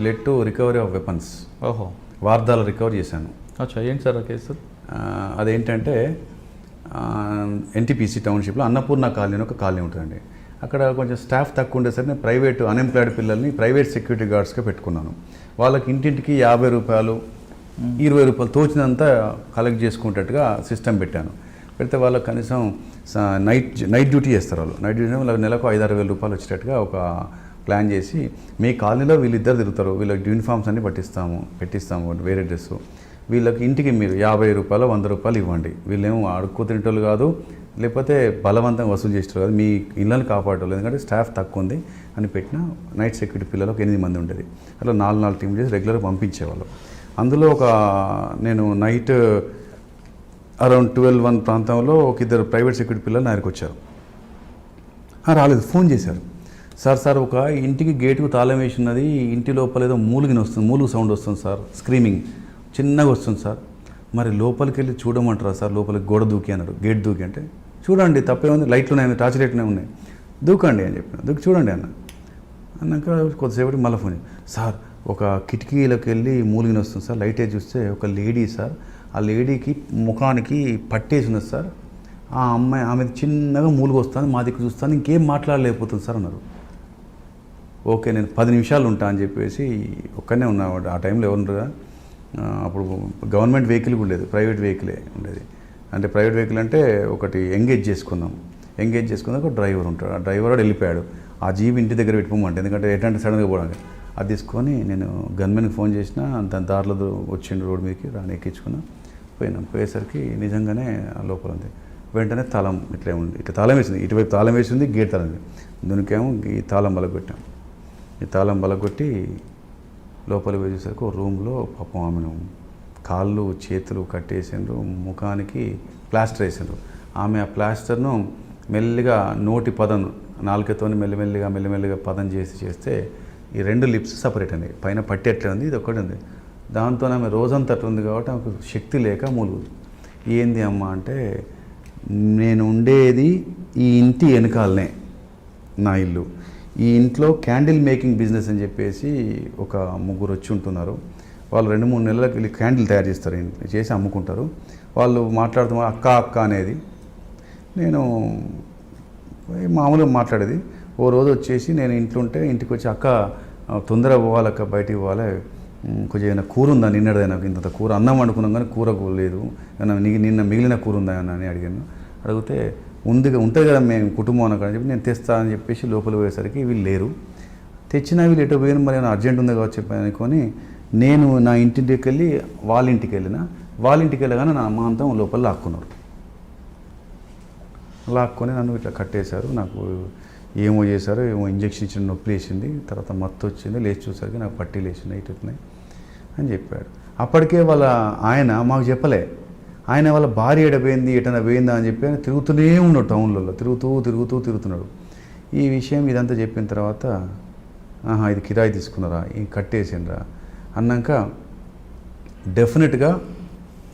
Led to recovery of weapons ఓహో. వార్దాలు recover చేశాను. అచ్చా ఏంటి సార్ ఆ కేసు? అదేంటంటే ఎన్టీపీసీ టౌన్షిప్లో అన్నపూర్ణ కాలనీ అని ఒక కాలనీ ఉంటుందండి. అక్కడ కొంచెం స్టాఫ్ తక్కువ ఉండేసరికి నేను ప్రైవేట్ అన్ఎంప్లాయిడ్ పిల్లల్ని ప్రైవేట్ సెక్యూరిటీ గార్డ్స్గా పెట్టుకున్నాను. వాళ్ళకి ఇంటింటికి యాభై రూపాయలు ఇరవై రూపాయలు తోచినంత కలెక్ట్ చేసుకునేటట్టుగా సిస్టమ్ పెట్టాను. పెడితే వాళ్ళకి కనీసం నైట్ నైట్ డ్యూటీ చేస్తారు వాళ్ళు. నైట్ డ్యూటీ వాళ్ళకి నెలకు ఐదు ఆరు వేల రూపాయలు వచ్చేటట్టుగా ఒక ప్లాన్ చేసి మీ కాలనీలో వీళ్ళిద్దరు తిరుగుతారు. వీళ్ళకి యూనిఫామ్స్ అన్ని పట్టిస్తాము పెట్టిస్తాము వేరే డ్రెస్సు. వీళ్ళకి ఇంటికి మీరు యాభై రూపాయలు వంద రూపాయలు ఇవ్వండి. వీళ్ళేమో అడుక్కు తింటోళ్ళు కాదు లేకపోతే బలవంతంగా వసూలు చేసేటారు కాదు. మీ ఇళ్ళని కాపాడటం ఎందుకంటే స్టాఫ్ తక్కువ ఉంది అని పెట్టిన నైట్ సెక్యూరిటీ పిల్లలు ఒక ఎనిమిది మంది ఉండేది. అట్లా నాలుగు నాలుగు టీం చేసి రెగ్యులర్గా పంపించేవాళ్ళు. అందులో ఒక నేను నైట్ అరౌండ్ ట్వెల్వ్ వన్ ప్రాంతంలో ఒక ఇద్దరు ప్రైవేట్ సెక్యూరిటీ పిల్లలు నా వచ్చారు. రాలేదు ఫోన్ చేశారు. సార్ సార్ ఒక ఇంటికి గేటుకు తాళం వేసి ఉన్నది ఇంటి లోపల ఏదో మూలుగిన వస్తుంది మూలుగు సౌండ్ వస్తుంది సార్ స్క్రీమింగ్ చిన్నగా వస్తుంది సార్. మరి లోపలికి వెళ్ళి చూడమంటారా సార్ లోపలికి గోడ దూకి అన్నారు. గేట్ దూకి అంటే చూడండి తప్పే ఉంది లైట్లు ఉన్నాయి టార్చ్ లైట్లు ఉన్నాయి. దూకండి అని చెప్పిన. దూకి చూడండి అన్న. అన్నాక కొద్దిసేపటి మళ్ళీ ఫోన్ సార్ ఒక కిటికీలోకి వెళ్ళి మూలిగిన వస్తుంది సార్. లైటే చూస్తే ఒక లేడీ సార్ ఆ లేడీకి ముఖానికి పట్టేసి ఉన్నది సార్. ఆ అమ్మాయి ఆమె చిన్నగా మూలుగు వస్తుంది మా దిక్కు చూస్తాను ఇంకేం మాట్లాడలేకపోతుంది సార్ అన్నారు. ఓకే నేను పది నిమిషాలు ఉంటా అని చెప్పేసి ఒక్కనే ఉన్నా ఆ టైంలో ఎవరు అప్పుడు గవర్నమెంట్ వెహికల్ కూడా లేదు ప్రైవేట్ వెహికలే ఉండేది. అంటే ప్రైవేట్ వెహికల్ అంటే ఒకటి ఎంగేజ్ చేసుకుందాం. ఎంగేజ్ చేసుకున్నాక ఒక డ్రైవర్ ఉంటాడు. ఆ డ్రైవర్ వాడు వెళ్ళిపోయాడు. ఆ జీబ్ ఇంటి దగ్గర పెట్టుకోమంటే. ఎందుకంటే ఎట్లాంటి సడన్గా పోవడానికి. అది తీసుకొని నేను గన్మెన్కి ఫోన్ చేసిన దాని దారిలో వచ్చిండు రోడ్ మీదకి రాని ఎక్కించుకున్నా పోయినాం. పోయేసరికి నిజంగానే ఆ లోపల ఉంది. వెంటనే తాళం ఇట్లా ఉంది. ఇట్లా తాళం వేసింది. ఇటువైపు తాళం వేసింది గేట్ తాళం దునికేమో ఈ తాళం బలగొట్టాం. ఈ తాళం బలగొట్టి లోపలికి వచ్చేసరికి ఒక రూమ్లో పాపం ఆమెను కాళ్ళు చేతులు కట్టేసిండ్రు ముఖానికి ప్లాస్టర్ వేసిండ్రు. ఆమె ఆ ప్లాస్టర్ను మెల్లిగా నోటి పదం నాలుకతోని మెల్లిమెల్లిగా మెల్లిమెల్లిగా పదం చేసి చేస్తే ఈ రెండు లిప్స్ సపరేట్ అండి పైన పట్టి ఉంది ఇది ఒకటి ఉంది. దాంతో ఆమె రోజంతా ఉంది కాబట్టి ఆమెకు శక్తి లేక మూలుగు ఏంది అమ్మ అంటే నేను ఉండేది ఈ ఇంటి వెనకాలనే నా ఇల్లు. ఈ ఇంట్లో క్యాండిల్ మేకింగ్ బిజినెస్ అని చెప్పేసి ఒక ముగ్గురు వచ్చి ఉంటున్నారు. వాళ్ళు రెండు మూడు నెలలకు వెళ్ళి క్యాండిల్ తయారు చేస్తారు. చేసి అమ్ముకుంటారు. వాళ్ళు మాట్లాడుతూ అక్క అక్క అనేది నేను మామూలుగా మాట్లాడేది. ఓ రోజు వచ్చేసి నేను ఇంట్లో ఉంటే ఇంటికి వచ్చి అక్క తొందర తొందరగా పోవాలి అక్క బయటికి పోవాలి. కొంచెం ఏమైనా కూర ఉందా? నిన్నటిదైనా ఇంత కూర. అన్నం వండుకున్నాం కానీ కూర లేదు. నిన్న మిగిలిన కూర ఉందా? అని అడిగాను. అడిగితే ఉంది ఉంటుంది కదా మేము కుటుంబం అని చెప్పి నేను తెస్తా అని చెప్పేసి లోపల పోయేసరికి వీళ్ళు లేరు. తెచ్చినా వీళ్ళు ఎటు పోయిన మరి ఏమైనా అర్జెంట్ ఉంది కావచ్చు చెప్పి అనుకొని నేను నా ఇంటికి వెళ్ళి వాళ్ళ ఇంటికి వెళ్ళిన. వాళ్ళ ఇంటికి వెళ్ళగానే నా అమ్మాంతం లోపల లాక్కున్నారు. లాక్కొని నన్ను ఇట్లా కట్టేశారు. నాకు ఏమో చేశారు ఏమో ఇంజక్షన్ ఇచ్చిన నొప్పి లేచింది. తర్వాత మత్తు వచ్చింది. లేచి చూసరికి నాకు పట్టీలు లేచింది ఇటు ఇటున్నాయి అని చెప్పాడు. అప్పటికే వాళ్ళ ఆయన మాకు చెప్పలే. ఆయన వాళ్ళ భార్య ఎడపోయింది ఎటైనా పోయిందా అని చెప్పి ఆయన తిరుగుతూనే ఉన్నాడు టౌన్లలో. తిరుగుతూ తిరుగుతూ తిరుగుతున్నాడు. ఈ విషయం ఇదంతా చెప్పిన తర్వాత ఆహా ఇది కిరాయి తీసుకున్నారా? ఈ కట్టేసిండ్రా? అన్నాక డెఫినెట్గా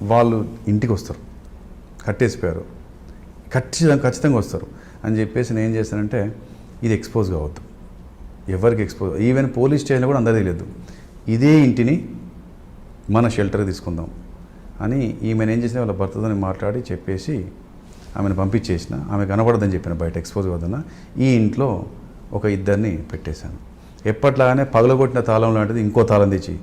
వాళ్ళు ఇంటికి వస్తారు. కట్టేసిపోయారు. ఖచ్చితంగా ఖచ్చితంగా వస్తారు. అని చెప్పేసి నేను ఏం చేశానంటే ఇది ఎక్స్పోజ్ కావద్దు. ఎవరికి ఎక్స్పోజ్? ఈవెన్ పోలీస్ స్టేషన్లో కూడా అందరూ తెలియదు. ఇదే ఇంటిని మన షెల్టర్ తీసుకుందాం. అని ఈమెను ఏం చేసిన వాళ్ళ భర్తతోని మాట్లాడి చెప్పేసి ఆమెను పంపించేసిన. ఆమె కనబడదని చెప్పిన బయట ఎక్స్పోజ్ కావద్దన్న ఈ ఇంట్లో ఒక ఇద్దరిని పెట్టేశాను. ఎప్పట్లాగానే పగలగొట్టిన తాళం లాంటిది ఇంకో తాళం తెచ్చి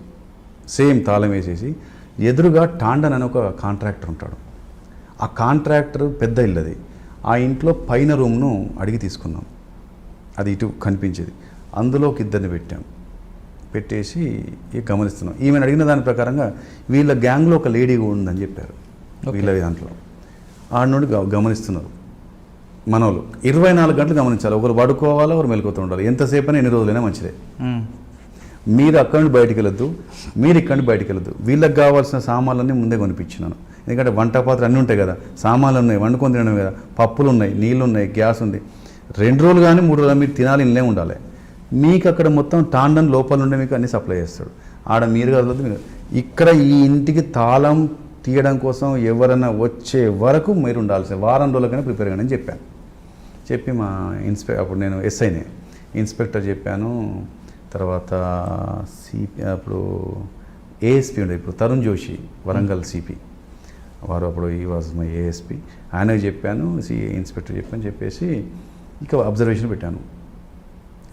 సేమ్ తాళం వేసేసి ఎదురుగా టాండన్ అని ఒక కాంట్రాక్టర్ ఉంటాడు. ఆ కాంట్రాక్టర్ పెద్ద ఇల్లు అది. ఆ ఇంట్లో పైన రూమ్ను అడిగి తీసుకున్నాం. అది ఇటు కనిపించేది. అందులోకి ఇద్దరిని పెట్టాం. పెట్టేసి గమనిస్తున్నాం. ఈమెను అడిగిన దాని ప్రకారంగా వీళ్ళ గ్యాంగ్లో ఒక లేడీ ఉందని చెప్పారు వీళ్ళ దాంట్లో. ఆడ నుండి గమనిస్తున్నారు. మనోళ్ళు ఇరవై నాలుగు గంటలు గమనించాలి. ఒకరు పడుకోవాలా ఒకరు మెలుకుతూ ఉండాలి. ఎంతసేపు ఎన్ని రోజులైనా మంచిదే. మీరు అక్కడి నుండి బయటికి వెళ్ళొద్దు. మీరు ఇక్కడి నుండి బయటికి వెళ్ళొద్దు. వీళ్ళకి కావాల్సిన సామాన్లన్నీ ముందే కొనిపించినాను. ఎందుకంటే వంట పాత్ర అన్నీ ఉంటాయి కదా. సామాన్లు ఉన్నాయి వండుకొని తినడం కదా. పప్పులు ఉన్నాయి నీళ్ళు ఉన్నాయి గ్యాస్ ఉంది. రెండు రోజులు కానీ మూడు రోజులు మీరు తినాలి ఇల్లే ఉండాలి. మీకు అక్కడ మొత్తం టాండన్ లోపల నుండి మీకు అన్ని సప్లై చేస్తాడు. ఆడ మీరు కదలదు ఇక్కడ ఈ ఇంటికి తాళం తీయడం కోసం ఎవరైనా వచ్చే వరకు మీరు ఉండాల్సిన వారం రోజులకైనా ప్రిపేర్ కానీ చెప్పాను. చెప్పి మా ఇన్స్పె అప్పుడు నేను ఎస్ఐనే ఇన్స్పెక్టర్ చెప్పాను. తర్వాత సిపి అప్పుడు ఏఎస్పి ఉండే ఇప్పుడు తరుణ్ జోషి వరంగల్ సిపి. వారు అప్పుడు ఈ వాజ్ మై ఏఎస్పి ఆయనకు చెప్పాను సి ఇన్స్పెక్టర్ చెప్పాను చెప్పేసి ఇక అబ్జర్వేషన్ పెట్టాను.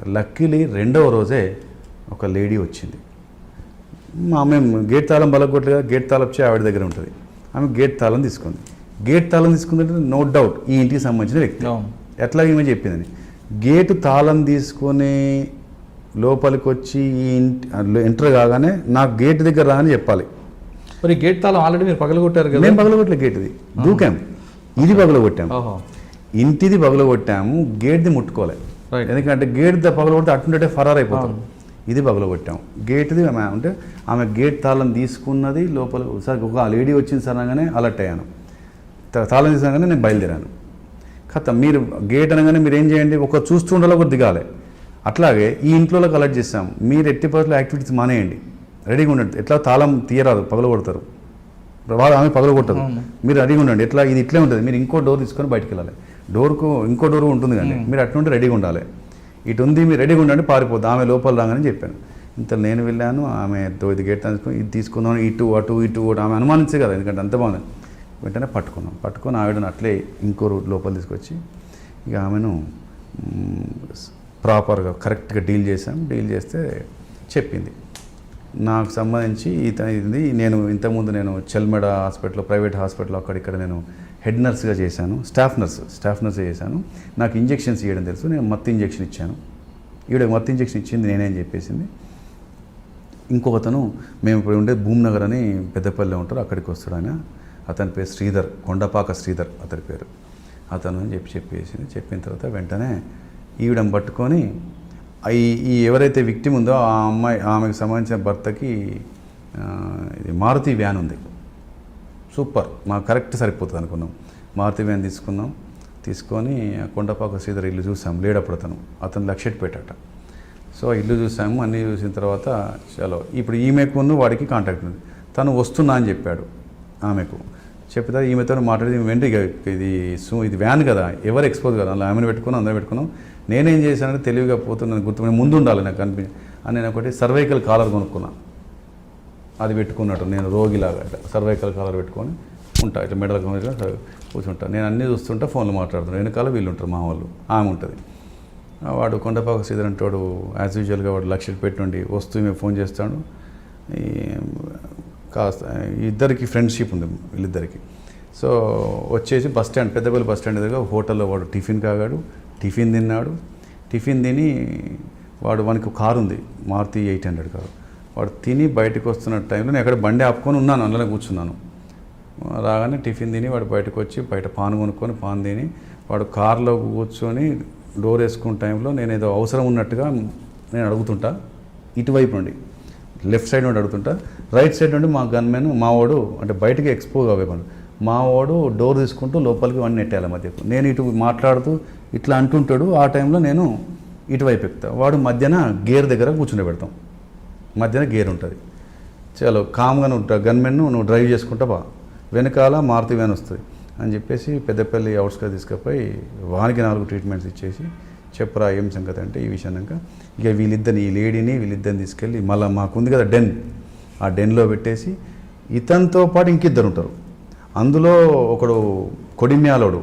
లక్కీలీ రెండవ రోజే ఒక లేడీ వచ్చింది. ఆమె గేట్ తాళం బలగొట్టగా గేట్ తాళం వచ్చి ఆవిడ దగ్గర ఉంటుంది. ఆమె గేట్ తాళం తీసుకుంది. గేట్ తాళం తీసుకుందంటే నో డౌట్ ఈ ఇంటికి సంబంధించిన వ్యక్తి. ఎట్లా ఈమె చెప్పిందని. గేటు తాళం తీసుకొని లోపలికి వచ్చి ఈ ఇంటి ఎంటర్ కాగానే నాకు గేట్ దగ్గర రాని చెప్పాలి. మరి గేట్ తాళం ఆల్రెడీ మీరు పగలగొట్టారు కదా? మేము పగలగొట్టలే గేట్ది దూకాం. ఇది పగలగొట్టాం. ఓహో. ఇంటిది పగలగొట్టాము. గేట్ది ముట్టుకోలే. Right. ఎందుకంటే గేట్ ద పగలగొడితే అటుంటే ఫరార్ అయిపోతాం. ఇది పగలగొట్టాం గేట్ది ఆమె అంటే ఆమె గేట్ తాళం తీసుకున్నది లోపల సార్ ఒక లేడీ వచ్చింది సార్ అనగానే అలర్ట్ అయ్యాను. తాళం తీసుకునగానే నేను బయలుదేరాను. కథ మీరు గేట్ అనగానే మీరు ఏం చేయండి? ఒక చూస్తూ ఉండాలి ఒకటి దిగాలి. అట్లాగే ఈ ఇంట్లోకి అలర్ట్ చేస్తాం. మీరు ఎట్టి పరిస్థితుల్లో యాక్టివిటీస్ మానేయండి. రెడీగా ఉండండి. ఎట్లా తాళం తీయరాదు పగలగొడతారు వాళ్ళు ఆమె పగలగొట్టదు. మీరు రెడీగా ఉండండి. ఎట్లా? ఇది ఇట్లే ఉంటుంది. మీరు ఇంకో డోర్ తీసుకొని బయటికి వెళ్ళాలి. డోర్కు ఇంకో డోర్ ఉంటుంది కానీ మీరు అటు నుండి రెడీగా ఉండాలి. ఇటు ఉంది మీరు రెడీగా ఉండండి పారిపోద్ది. ఆమె లోపల రాగానే చెప్పాను. ఇంత నేను వెళ్ళాను ఆమె ఇది గేట్ తీసుకొని ఇది తీసుకుందాం ఇటు అటు ఇటు అటు ఆమె అనుమానించే కదా ఎందుకంటే అంత బాగుంది. వెంటనే పట్టుకున్నాం. పట్టుకొని ఆవిడను అట్లే ఇంకో రూట్ లోపల తీసుకొచ్చి ఇక ఆమెను ప్రాపర్గా కరెక్ట్గా డీల్ చేసాం డీల్ చేస్తే చెప్పింది. నాకు సంబంధించి ఇది నేను ఇంతకుముందు నేను చెల్మెడ హాస్పిటల్ ప్రైవేట్ హాస్పిటల్ అక్కడిక్కడ నేను హెడ్ నర్స్గా చేశాను స్టాఫ్ నర్స్ స్టాఫ్ నర్స్గా చేశాను. నాకు ఇంజెక్షన్స్ ఇవ్వడం తెలుసు నేను మత్తు ఇంజెక్షన్ ఇచ్చాను. ఈవిడ మత్తు ఇంజెక్షన్ ఇచ్చింది నేనేం చెప్పేసింది. ఇంకొకతను మేము ఇప్పుడు ఉండే భూమ్నగర్ అని పెద్దపల్లి ఉంటారు అక్కడికి వస్తాడు ఆయన. అతని పేరు శ్రీధర్ కొండపాక శ్రీధర్ అతని పేరు. అతను అని చెప్పి చెప్పేసింది. చెప్పిన తర్వాత వెంటనే ఈవిడం పట్టుకొని ఈ ఈ ఎవరైతే విక్టిమ్ ఉందో ఆ అమ్మాయి ఆమెకు సంబంధించిన భర్తకి ఇది మారుతి వ్యాన్ ఉంది. సూపర్. మాకు కరెక్ట్ సరిపోతుంది అనుకున్నాం. మారుతి వ్యాన్ తీసుకున్నాం. తీసుకొని కొండపాక శ్రీధర్ ఇల్లు చూసాం. లేడప్పుడు అతను. అతను లక్షెట్పేటట సో ఇల్లు చూసాము. అన్నీ చూసిన తర్వాత చలో ఇప్పుడు ఈమెకును వాడికి కాంటాక్ట్ ఉంది. తను వస్తున్నా అని చెప్పాడు ఆమెకు. చెప్పితే ఈమెతో మాట్లాడి ఈమె ఇది సూ ఇది వ్యాన్ కదా. ఎవరు ఎక్స్పోజ్ కదా. అలా ఆమెను పెట్టుకున్నాం అందరం పెట్టుకున్నాం. నేనేం చేశానంటే తెలివిగా పోతున్నాను గుర్తు ముందు ఉండాలి నాకు కనిపి అని నేను ఒకటి సర్వైకల్ కాలర్ కొనుక్కున్నా. అది పెట్టుకున్నట్టు నేను రోగిలాగా అట్లా సర్వైకల్ కాలర్ పెట్టుకొని ఉంటా ఇట్లా మెడల కూర్చుంటా. నేను అన్నీ చూస్తుంటా ఫోన్లో మాట్లాడుతున్నాను వెనకాల వీళ్ళు ఉంటారు మా వాళ్ళు ఆమె ఉంటుంది. వాడు కొండపాక శ్రీధర్ అంటాడు వాడు యాజ్ యూజువల్గా వాడు లక్ష్యం పెట్టుండి వస్తూ మేము ఫోన్ చేస్తాడు. కాస్త ఇద్దరికి ఫ్రెండ్షిప్ ఉంది వీళ్ళిద్దరికి. సో వచ్చేసి bus stand Peddapalli bus stand దగ్గర హోటల్లో వాడు టిఫిన్ కాగాడు టిఫిన్ తిన్నాడు. టిఫిన్ తిని వాడు వానికి కారు ఉంది మారుతి ఎయిట్ హండ్రెడ్ కారు. వాడు తిని బయటకు వస్తున్న టైంలో నేను అక్కడ బండి ఆపుకొని ఉన్నాను అందులో కూర్చున్నాను. రాగానే టిఫిన్ తిని వాడు బయటకు వచ్చి బయట పాన్ కొనుక్కొని పాన్ తిని వాడు కార్లో కూర్చొని డోర్ వేసుకున్న టైంలో నేను ఏదో అవసరం ఉన్నట్టుగా నేను అడుగుతుంటా ఇటువైపు నుండి. లెఫ్ట్ సైడ్ నుండి అడుగుతుంటా రైట్ సైడ్ నుండి మా గన్మెన్ మావాడు అంటే బయటకి ఎక్స్పోజ్ అవ్వకుండా మావాడు డోర్ తీసుకుంటూ లోపలికి వన్ నెట్టాలి మధ్యకు. నేను ఇటు మాట్లాడుతూ ఇట్లా అంటుంటాడు ఆ టైంలో నేను ఇటువైపు ఎక్కుతా. వాడు మధ్యన గేర్ దగ్గర కూర్చుని పెడతాం మధ్యన గేర్ ఉంటుంది. చలో కామ్గా నువ్వు గన్మెన్ నువ్వు డ్రైవ్ చేసుకుంటా బా. వెనకాల మారుతి వ్యాన్ వస్తుంది అని చెప్పేసి పెద్దపల్లి అవుట్స్గా తీసుకుపోయి వానికి నాలుగు ట్రీట్మెంట్స్ ఇచ్చేసి చెప్పరా ఏం సంగతి అంటే ఈ విషయాక ఇక వీళ్ళిద్దరిని ఈ లేడీని వీళ్ళిద్దరిని తీసుకెళ్ళి మళ్ళీ మాకుంది కదా డెన్. ఆ డెన్లో పెట్టేసి ఇతనితో పాటు ఇంకిద్దరు ఉంటారు. అందులో ఒకడు కొడిమ్యాలోడు.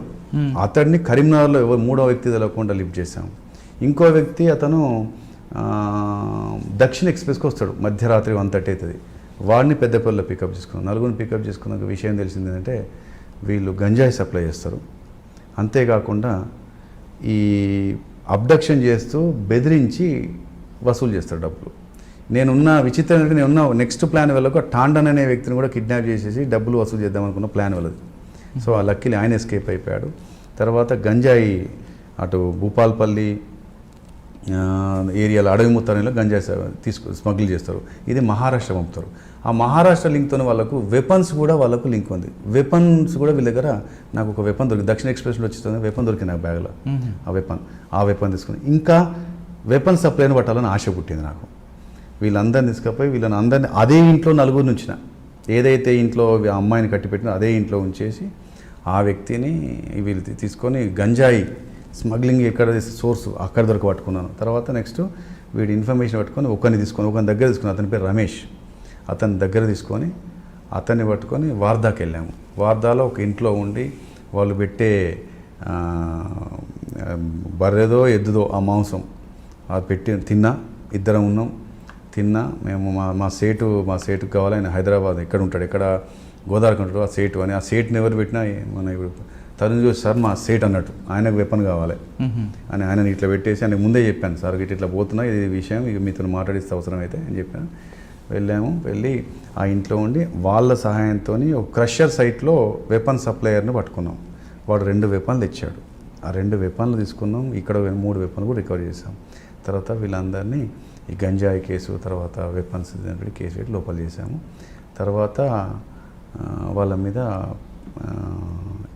అతడిని కరీంనగర్లో ఎవరు మూడో వ్యక్తి తెలవకుండా లిఫ్ట్ చేశాం. ఇంకో వ్యక్తి అతను దక్షిణ ఎక్స్ప్రెస్కి వస్తాడు. మధ్యరాత్రి వన్ థర్టీ అవుతుంది. వాడిని పెద్దపల్లిలో పికప్ చేసుకున్నాం నలుగురిని పికప్ చేసుకున్నాక విషయం తెలిసింది ఏంటంటే వీళ్ళు గంజాయి సప్లై చేస్తారు. అంతేకాకుండా ఈ అబ్డక్షన్ చేస్తూ బెదిరించి వసూలు చేస్తారు డబ్బులు. నేనున్న విచిత్రం ఏంటంటే నేనున్న నెక్స్ట్ ప్లాన్ వెళ్ళకు టాండన్ అనే వ్యక్తిని కూడా కిడ్నాప్ చేసేసి డబ్బులు వసూలు చేద్దాం అనుకున్న ప్లాన్ వెళ్ళదు. సో ఆ లక్కీలు ఆయన ఎస్కేప్ అయిపోయాడు. తర్వాత గంజాయి అటు భూపాల్పల్లి ఏరియాలో అడవి ముత్తారంలో గంజాయి స- తీసుకు స్మగ్లింగ్ చేస్తారు. ఇది మహారాష్ట్ర పంపుతారు. ఆ మహారాష్ట్ర లింక్తో వాళ్ళకు వెపన్స్ కూడా వాళ్ళకు లింక్ ఉంది. వెపన్స్ కూడా వీళ్ళ దగ్గర నాకు ఒక వెపన్ దొరికింది. దక్షిణ ఎక్స్ప్రెస్లో వచ్చింది వెపన్ దొరికింది నాకు బ్యాగ్లో. ఆ వెపన్ ఆ వెపన్ తీసుకుని. ఇంకా వెపన్ సప్లైని పట్టాలని ఆశ పుట్టింది నాకు. వీళ్ళందరిని తీసుకుపోయి వీళ్ళని అందరినీ అదే ఇంట్లో నలుగురు ఉంచిన. ఏదైతే ఇంట్లో అమ్మాయిని కట్టిపెట్టినో అదే ఇంట్లో ఉంచేసి ఆ వ్యక్తిని వీళ్ళు తీసుకొని గంజాయి స్మగ్లింగ్ ఎక్కడ సోర్స్ అక్కడ దొరక పట్టుకున్నాను. తర్వాత నెక్స్ట్ వీడి ఇన్ఫర్మేషన్ పట్టుకొని ఒకరిని తీసుకొని ఒకరిని దగ్గర తీసుకుని అతని పేరు రమేష్. అతని దగ్గర తీసుకొని అతన్ని పట్టుకొని వార్దాకి వెళ్ళాము. వార్దాలో ఒక ఇంట్లో ఉండి వాళ్ళు పెట్టే బర్రెదో ఎద్దుదో ఆ మాంసం అది పెట్టి తిన్నా ఇద్దరం ఉన్నాం. తిన్నా మేము మా మా సేటు మా సేటుకు కావాలి ఆయన హైదరాబాద్ ఎక్కడ ఉంటాడు ఎక్కడ గోదావరికి ఉంటాడు ఆ సేటు అని. ఆ సేట్ని ఎవరు పెట్టినా మన ఇప్పుడు తరుణ్ సార్ మా సేట్ అన్నట్టు. ఆయనకు వెపన్ కావాలి. అని ఆయన ఇట్లా పెట్టేసి ఆయన ముందే చెప్పాను సార్ ఇట్లా ఇట్లా పోతున్నా ఇది విషయం ఇక మీతో మాట్లాడిస్తే అవసరం అయితే అని చెప్పాను. వెళ్ళాము వెళ్ళి ఆ ఇంట్లో ఉండి వాళ్ళ సహాయంతో ఒక క్రషర్ సైట్లో వెపన్ సప్లయర్ని పట్టుకున్నాం. వాడు రెండు వెపన్లు తెచ్చాడు. ఆ రెండు వెపన్లు తీసుకున్నాం. ఇక్కడ మూడు వెపన్లు కూడా రికవర్ చేసాం తర్వాత వీళ్ళందరినీ ఈ గంజాయి కేసు తర్వాత వెపన్స్ కేసు పెట్టి లోపల చేసాము తర్వాత వాళ్ళ మీద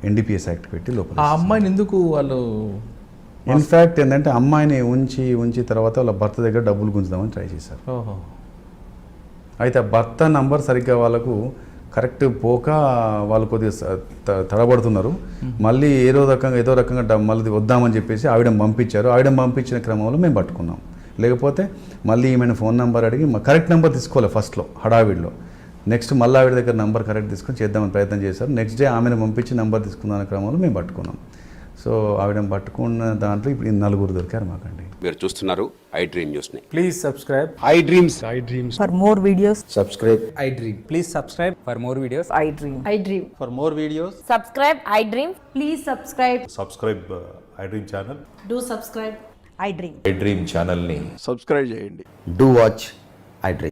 ఎన్డీపీఎస్ యాక్ట్ పెట్టి లోపల ఆ అమ్మాయిని ఎందుకు వాళ్ళు ఇన్ఫ్యాక్ట్ ఏంటంటే అమ్మాయిని ఉంచి ఉంచి తర్వాత వాళ్ళ భర్త దగ్గర డబ్బులు గుంజుదామని ట్రై చేశారు. ఓహో. అయితే ఆ భర్త నంబర్ సరిగ్గా వాళ్ళకు కరెక్ట్ పోక వాళ్ళు కొద్దిగా తడబడుతున్నారు. మళ్ళీ ఏదో రకంగా ఏదో రకంగా మళ్ళీ వద్దామని చెప్పేసి ఆవిడని పంపించారు. ఆవిడని పంపించిన క్రమంలో మేము పట్టుకున్నాం. లేకపోతే మళ్ళీ ఈమెను ఫోన్ నెంబర్ అడిగి కరెక్ట్ నెంబర్ తీసుకోవాలి ఫస్ట్లో హడావిడిలో. నెక్స్ట్ మళ్ళీ ఆవిడ దగ్గర నెంబర్ కరెక్ట్ తీసుకొని చేద్దామని ప్రయత్నం చేశారు నెక్స్ట్ డే ఆమెను పంపించి నెంబర్ తీసుకున్న క్రమంలో మేము పట్టుకున్నాం సో ఆవిడని పట్టుకున్న దాంట్లో ఇప్పుడు నలుగురు దొరికారు మాకండి మీరు చూస్తున్నారు ఐ డ్రీమ్ న్యూస్ని Please subscribe. I dreams For more videos, Subscribe. I dream. Please subscribe for more videos. I dream. I dream. For more videos. Subscribe, I dream. Please subscribe. Subscribe I dream channel Do subscribe. I dream. I dream ఛానల్ని subscribe చేయండి do watch I dream